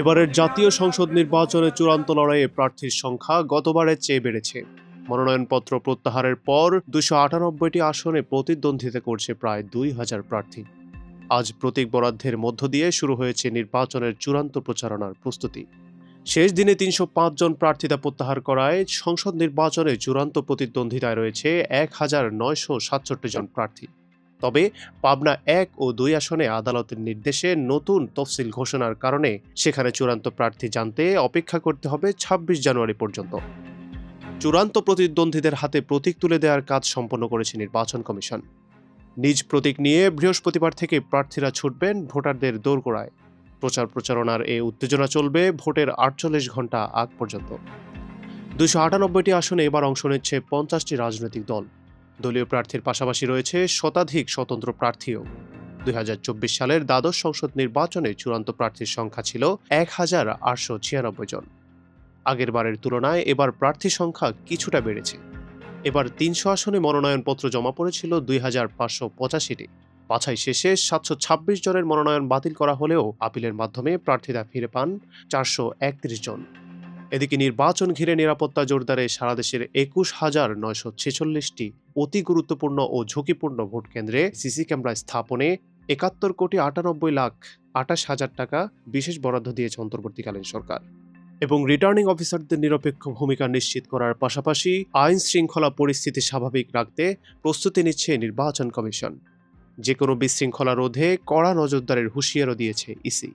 এবারের জাতীয় সংসদ নির্বাচনে চূড়ান্ত লড়াইয়ে প্রার্থীর সংখ্যা গতবারের চেয়ে বেড়েছে। মনোনয়নপত্র প্রত্যাহারের পর দুশো আটানব্বইটি আসনে প্রতিদ্বন্দ্বিতা করছে প্রায় দুই হাজার প্রার্থী। আজ প্রতীক বরাদ্দের মধ্য দিয়ে শুরু হয়েছে নির্বাচনের চূড়ান্ত প্রচারণার প্রস্তুতি। শেষ দিনে তিনশো জন প্রার্থিতা প্রত্যাহার করায় সংসদ নির্বাচনে চূড়ান্ত প্রতিদ্বন্দ্বিতায় রয়েছে এক হাজার নয়শো সাতষট্টি জন প্রার্থী। তবে পাবনা এক ও দুই আসনে আদালতের নির্দেশে নতুন তফসিল ঘোষণার কারণে সেখানে চূড়ান্ত প্রার্থী জানতে অপেক্ষা করতে হবে ছাব্বিশ জানুয়ারি পর্যন্ত। চূড়ান্ত প্রতিদ্বন্দ্বীদের হাতে প্রতীক তুলে দেওয়ার কাজ সম্পন্ন করেছে নির্বাচন কমিশন। নিজ প্রতীক নিয়ে বৃহস্পতিবার থেকে প্রার্থীরা ছুটবেন ভোটারদের দোরগোড়ায়। প্রচার প্রচারণার এ উত্তেজনা চলবে ভোটের আটচল্লিশ ঘণ্টা আগ পর্যন্ত। দুশো আটানব্বইটি আসনে এবার অংশ নিচ্ছে পঞ্চাশটি রাজনৈতিক দল। দলীয় প্রার্থীর পাশাপাশি রয়েছে শতাধিক স্বতন্ত্র প্রার্থীও। দুই হাজার চব্বিশ সালের দ্বাদশ সংসদ নির্বাচনে চূড়ান্ত প্রার্থীর সংখ্যা ছিল এক হাজার আটশো ছিয়ানব্বই জন। আগের বারের তুলনায় এবার প্রার্থী সংখ্যা কিছুটা বেড়েছে। এবার তিনশো আসনে মনোনয়নপত্র জমা পড়েছিল দুই হাজার পাঁচশো পঁচাশিটি। বাছাই শেষে সাতশো ছাব্বিশ জনের মনোনয়ন বাতিল করা হলেও আপিলের মাধ্যমে প্রার্থীরা ফিরে পান চারশো একত্রিশ জন। এদিকে নির্বাচন ঘিরে নিরাপত্তা জোরদারে সারা দেশের একুশ হাজার নয়শো ছেচল্লিশটি অতি গুরুত্বপূর্ণ ও ঝুঁকিপূর্ণ ভোট কেন্দ্রে সিসি ক্যামেরা স্থাপনে একাত্তর কোটি আটানব্বই লাখ আটাশ হাজার টাকা বিশেষ বরাদ্দ দিয়েছে অন্তর্বর্তীকালীন সরকার। এবং রিটার্নিং অফিসারদের নিরপেক্ষ ভূমিকা নিশ্চিত করার পাশাপাশি আইন শৃঙ্খলা পরিস্থিতি স্বাভাবিক রাখতে প্রস্তুতি নিচ্ছে নির্বাচন কমিশন। যে কোনো বিশৃঙ্খলা রোধে কড়া নজরদারির হুঁশিয়ারও দিয়েছে ইসি।